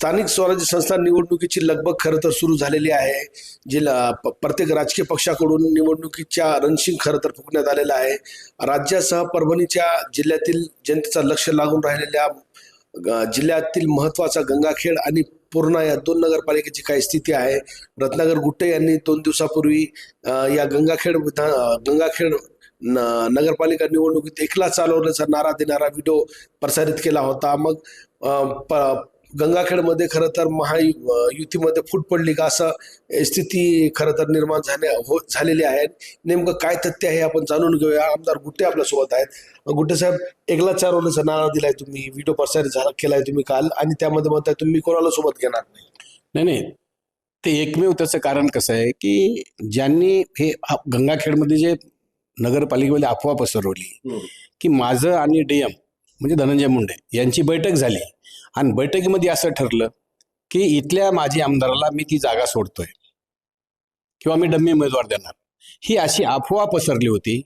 स्थानिक स्वराज्य संस्था निवडणुकीची लगबग खरं तर सुरू झालेली आहे जिल्हा प- प्रत्येक राजकीय पक्षाकडून निवडणुकीच्या रणशिंग खरं तर फुकण्यात आलेला आहे. राज्यासह परभणीच्या जिल्ह्यातील जनतेचं लक्ष लागून राहिलेल्या ग- जिल्ह्यातील महत्त्वाचा गंगाखेड आणि पूर्णा या दोन नगरपालिकेची काय स्थिती आहे. रत्नागर गुट्टे यांनी दोन दिवसापूर्वी या गंगाखेड विधान गंगाखेड न- नगरपालिका निवडणुकीत एकला चालवण्याचा नारा देणारा व्हिडिओ प्रसारित केला होता. मग प- गंगाखेडमध्ये खरं तर महायुतीमध्ये फूट पडली का असं स्थिती खरं तर निर्माण झाल्या हो झालेली आहे. नेमकं काय तथ्य आहे आपण जाणून घेऊया. आमदार गुट्टे आपल्यासोबत आहेत. गुट्टे साहेब एकला चालवण्याचा नारा दिलाय तुम्ही. व्हिडिओ प्रसारित झाला केलाय तुम्ही काल. आणि त्यामध्ये म्हणताय तुम्ही कोणाला सोबत घेणार नाही? नाही नाही. ते एकमेव त्याचं कारण कसं आहे की ज्यांनी हे हा- गंगाखेडमध्ये जे नगरपालिकेमध्ये अफवा पसरवली की माझं आणि डीएम म्हणजे धनंजय मुंडे यांची बैठक झाली. आणि बैठकीमध्ये असं ठरलं की इथल्या माजी आमदाराला मी ती जागा सोडतोय. किंवा मी डम्मी उमेदवार देणार. ही अशी अफवा पसरली होती.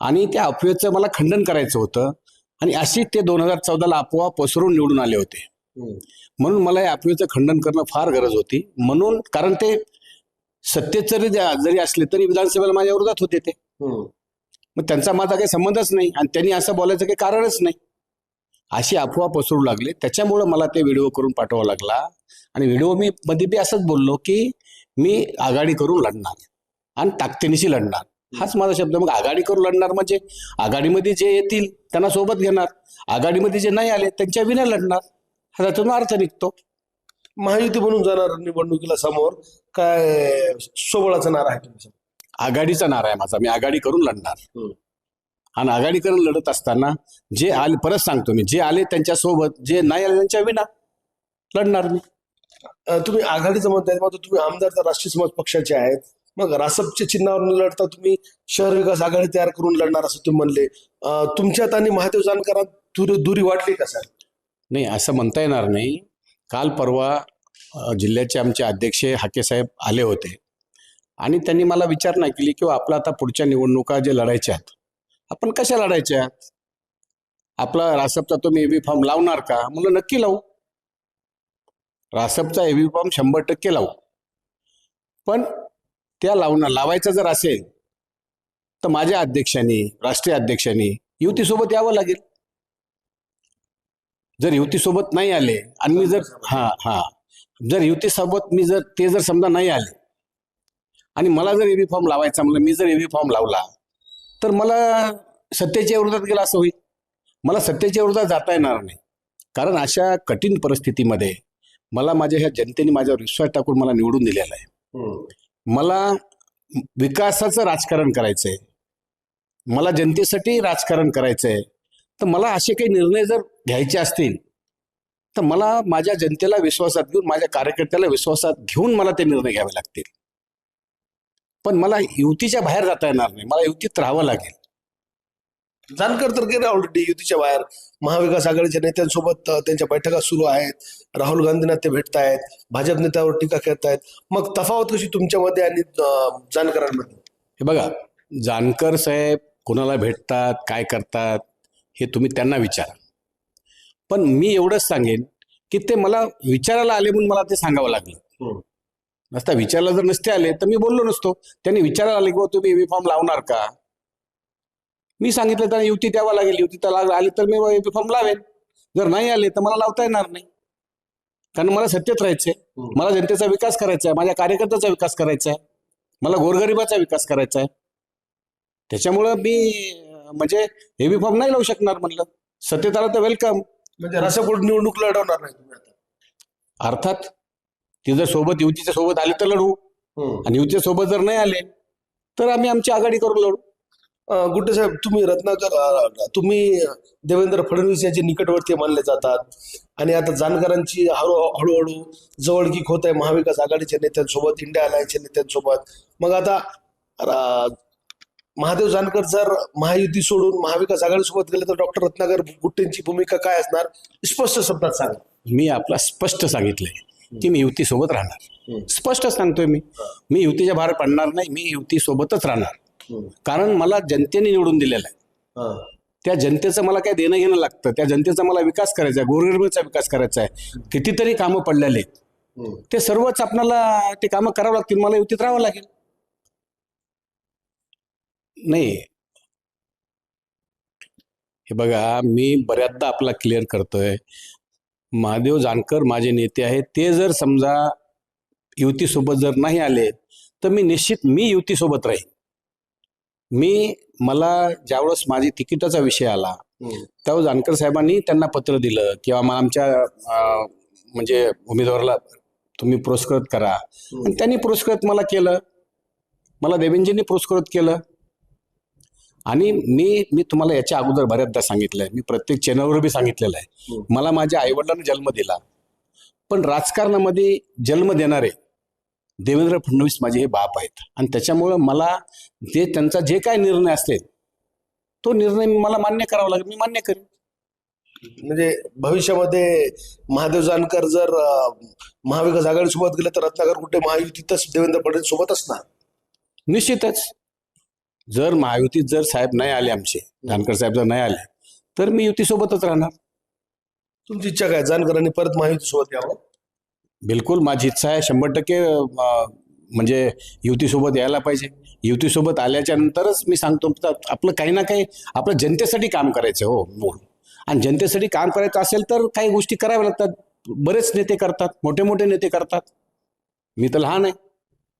आणि त्या अफवेचं मला खंडन करायचं होतं. आणि अशीच ते दोन हजार चौदाला अफवा पसरून निवडून आले होते. म्हणून मला या अफवेचं खंडन करणं फार गरज होती. म्हणून कारण ते सत्तेत जरी जरी असले तरी विधानसभेला माझ्या विरोधात होते ते. मग त्यांचा माझा काही संबंधच नाही. आणि त्यांनी असं बोलायचं काही कारणच नाही. अशी अफवा पसरू लागले. त्याच्यामुळं मला ते व्हिडिओ करून पाठवावा लागला. आणि व्हिडिओ मी मध्ये बी असंच बोललो की मी आघाडी करून लढणार. आणि ताकदीनिशी लढणार. हाच माझा शब्द. मग आघाडी करून लढणार म्हणजे आघाडीमध्ये जे येतील त्यांना सोबत घेणार. आघाडीमध्ये जे नाही आले त्यांच्या विना लढणार. हा त्यातून अर्थ निघतो. महायुती बनून जाणार निवडणुकीला समोर. काय सोबळाचा नारा आहे तुमचा? आघाडीचा नारा आहे माझा. मी आघाडी करून लढणार. आणि आघाडी करून लढत असताना जे आले परत सांगतो मी जे आले त्यांच्यासोबत जे नाही आले त्यांच्या विना लढणार मी. तुम्ही आघाडीचं म्हणताय मग तुम्ही आमदार तर राष्ट्रीय समाज पक्षाचे आहेत. मग रासपच्या चिन्हावर न लढता तुम्ही शहर विकास आघाडी तयार करून लढणार असं तुम्ही म्हणले. तुमच्यात आणि महादेव जानकरात दुरी दुरी वाटली का सर? नाही असं म्हणता येणार नाही. काल परवा जिल्ह्याचे आमचे अध्यक्ष हाकेसाहेब आले होते. आणि त्यांनी मला विचारणा केली की आपला आता पुढच्या निवडणुका जे लढायच्या आहेत आपण कशा लढायच्या? आपला रासपचा तुम्ही एबी फॉर्म लावणार का? म्हणलं नक्की लावू. रासपचा एबी फॉर्म शंभर टक्के लावू. पण त्या लावणं लावायचं जर असेल तर माझ्या अध्यक्षांनी राष्ट्रीय अध्यक्षांनी युतीसोबत यावं लागेल. जर युतीसोबत नाही आले आणि मी जर हा हा. जर युतीसोबत मी जर ते जर समजा नाही आले आणि मला जर एबी फॉर्म लावायचा म्हणलं मी जर एबी फॉर्म लावला तर मला सत्तेच्या विरोधात गेला असं होईल. मला सत्तेच्या विरोधात जाता येणार नाही. कारण अशा कठीण परिस्थितीमध्ये मला माझ्या ह्या जनतेने माझ्यावर विश्वास टाकून मला निवडून दिलेला आहे. मला विकासाचं राजकारण करायचंय. मला जनतेसाठी राजकारण करायचंय. तर मला असे काही निर्णय जर घ्यायचे असतील तर मला माझ्या जनतेला विश्वासात घेऊन माझ्या कार्यकर्त्याला विश्वासात घेऊन मला ते निर्णय घ्यावे लागतील. पण मला युतीच्या बाहेर जाता येणार नाही. मला युतीत राहावं लागेल. जानकर तर गेले ऑलरेडी युतीच्या बाहेर. महाविकास आघाडीच्या नेत्यांसोबत त्यांच्या बैठका सुरू आहेत. राहुल गांधींना ते भेटतायत. भाजप नेत्यावर टीका करतायत. मग तफावत कशी तुमच्यामध्ये आणि जानकरांमध्ये? हे बघा जानकर साहेब कोणाला भेटतात काय करतात हे तुम्ही त्यांना विचारा. पण मी एवढंच सांगेन की ते मला विचारायला आले म्हणून मला ते सांगावं लागलं. नसता विचारला जर नसते आले तर मी बोललो नसतो. त्यांनी विचारायला आले की "बुवा, तुम्ही एबी फॉर्म लावणार का? मी सांगितलं त्यांना युती द्यावं लागेल युती तर आली तर मी एबी फॉर्म लावेन. जर नाही आले तर मला लावता येणार नाही. कारण मला सत्तेत राहायचंय. मला जनतेचा विकास करायचा आहे माझ्या कार्यकर्त्याचा विकास करायचा आहे मला गोरगरिबाचा विकास करायचा आहे त्याच्यामुळं मी म्हणजे हेवी फॉर्म नाही लावू शकणार म्हणलं. सत्तेत आलं तर वेलकम म्हणजे रसापूर निवडणूक लढवणार नाही तुम्ही आता. अर्थात ते जर सोबत युतीच्या सोबत आले तर लढू. आणि युतीच्या सोबत जर नाही आले तर आम्ही आमची आघाडी करून लढू. गुड्डे साहेब तुम्ही रत्नाकर तुम्ही देवेंद्र फडणवीस यांचे निकटवर्ती मानले जातात. आणि आता जानकरांची हळू हळूहळू जवळकीक होत आहे महाविकास आघाडीच्या नेत्यांसोबत इंडिया अलायन्सच्या नेत्यांसोबत. मग आता महादेव जानकर जर महायुती सोडून महाविकास आघाडीसोबत गेले तर डॉक्टर रत्नाकर गुट्टेंची भूमिका काय असणार? स्पष्ट शब्दात सांगा. मी आपला स्पष्ट सांगितलंय. की मी युती सोबत राहणार स्पष्ट सांगतोय मी. मी युतीच्या बाहेर पडणार नाही मी युती सोबतच राहणार कारण मला जनतेने निवडून दिलेलं आहे. त्या जनतेचं मला काय देणं घेणं लागतं त्या जनतेचा मला विकास करायचा आहे गोरगरिबाचा विकास करायचा आहे. कितीतरी कामं पडलेले ते सर्वच आपल्याला ते कामं करावं लागतील मला युतीत राहावं लागेल. नाही. हे बघा मी बऱ्याचदा आपला क्लिअर करतोय. महादेव जानकर माझे नेते आहेत. ते जर समजा युतीसोबत जर नाही आले तर मी निश्चित मी युतीसोबत राहीन. मी मला ज्यावेळेस माझी तिकिटाचा विषय आला तेव्हा जानकर साहेबांनी त्यांना पत्र दिलं किंवा मग आमच्या म्हणजे उमेदवाराला तुम्ही पुरस्कृत करा. आणि त्यांनी पुरस्कृत मला केलं. मला देवेंजींनी पुरस्कृत केलं. आणि मी मी तुम्हाला याच्या अगोदर बऱ्याचदा सांगितलंय. मी प्रत्येक चॅनलवर बी सांगितलेलं आहे. मला माझ्या आईवडिलांनी जन्म दिला. पण राजकारणामध्ये जन्म देणारे देवेंद्र फडणवीस माझे हे बाप आहेत. आणि त्याच्यामुळं मला जे त्यांचा जे काय निर्णय असेल तो निर्णय मला मान्य करावा लागेल. मी मान्य करेन. म्हणजे भविष्यामध्ये महादेव जानकर जर महाविकास आघाडी सोबत गेले तर रत्नाकर कुठे महायुतीतच देवेंद्र फडणवीस सोबत असणार निश्चितच. जर महायुतीत जर साहेब नाही आले आमचे जानकर साहेब जर नाही आले तर मी युतीसोबतच राहणार. तुमची इच्छा काय? जानकरांनी परत महायुती सोबत यावं? बिलकुल माझी इच्छा आहे शंभर टक्के म्हणजे युतीसोबत यायला पाहिजे. युतीसोबत आल्याच्या नंतरच मी सांगतो आपलं काही ना काही आपलं जनतेसाठी काम करायचं हो. मूळ आणि जनतेसाठी काम करायचं असेल तर काही गोष्टी कराव्या लागतात. बरेच नेते करतात मोठे मोठे नेते करतात. मी तर लहान आहे.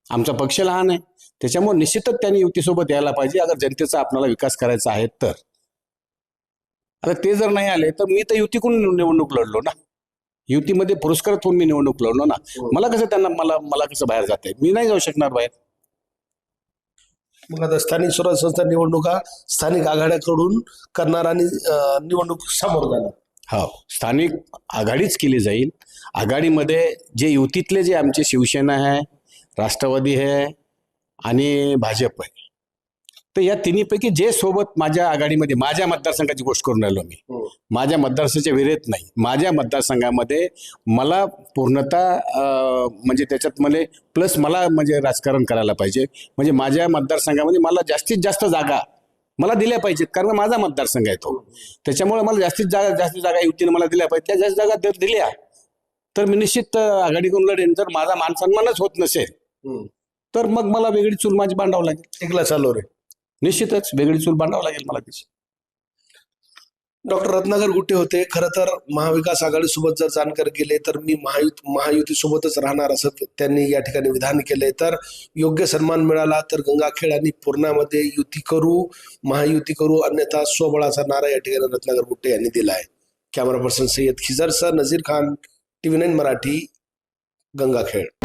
आमचा पक्ष लहान आहे. त्याच्यामुळे निश्चितच त्यांनी युतीसोबत यायला पाहिजे. अगर जनतेचा आपल्याला विकास करायचा आहे तर. आता ते जर नाही आले तर मी तर युतीकडून निवडणूक लढलो ना. युतीमध्ये पुरस्कार होऊन मी निवडणूक लढलो ना. मला कसं त्यांना मला मला कसं बाहेर जाते मी नाही जाऊ शकणार बाहेर. मग आता स्थानिक स्वराज्य संस्था निवडणुका स्थानिक आघाड्याकडून करणार आणि निवडणूक समोर जाणार. हो. स्थानिक आघाडीच केली जाईल. आघाडीमध्ये जे युतीतले जे आमचे शिवसेना आहे राष्ट्रवादी आहे आणि भाजप आहे तर या तिन्हीपैकी जे सोबत माझ्या आघाडीमध्ये माझ्या मतदारसंघाची गोष्ट करून राहिलो मी माझ्या मतदारसंघाच्या विरेत नाही. माझ्या मतदारसंघामध्ये मला पूर्णतः म्हणजे त्याच्यात मला प्लस मला म्हणजे राजकारण करायला पाहिजे. म्हणजे माझ्या मतदारसंघामध्ये मला जास्तीत जास्त जागा मला दिल्या पाहिजेत कारण माझा मतदारसंघ आहे तो. त्याच्यामुळे मला जास्तीत जागा जास्तीत जागा युतीने मला दिल्या पाहिजे त्या जास्त जागा जर दिल्या तर मी निश्चित आघाडीकडून लढेन. जर माझा मानसन्मानच होत नसेल तर मग मला वेगळी चूल माझी बांधावं लागेल. एकला चालू रे. निश्चितच वेगळी चूल बांधावं लागेल मला त्याची डॉक्टर रत्नाकर गुट्टे होते. खरं तर महाविकास आघाडी सोबत जर जानकर गेले तर मी महायुत महायुती सोबतच राहणार असं त्यांनी या ठिकाणी विधान केले तर योग्य सन्मान मिळाला तर गंगाखेड आणि पूर्णामध्ये युती करू महायुती करू अन्यथा स्वबळाचा नारा या ठिकाणी रत्नाकर गुट्टे यांनी दिला आहे camera person Sayyad Khijar sir Nazir Khan TV nine Marathi Gangakhed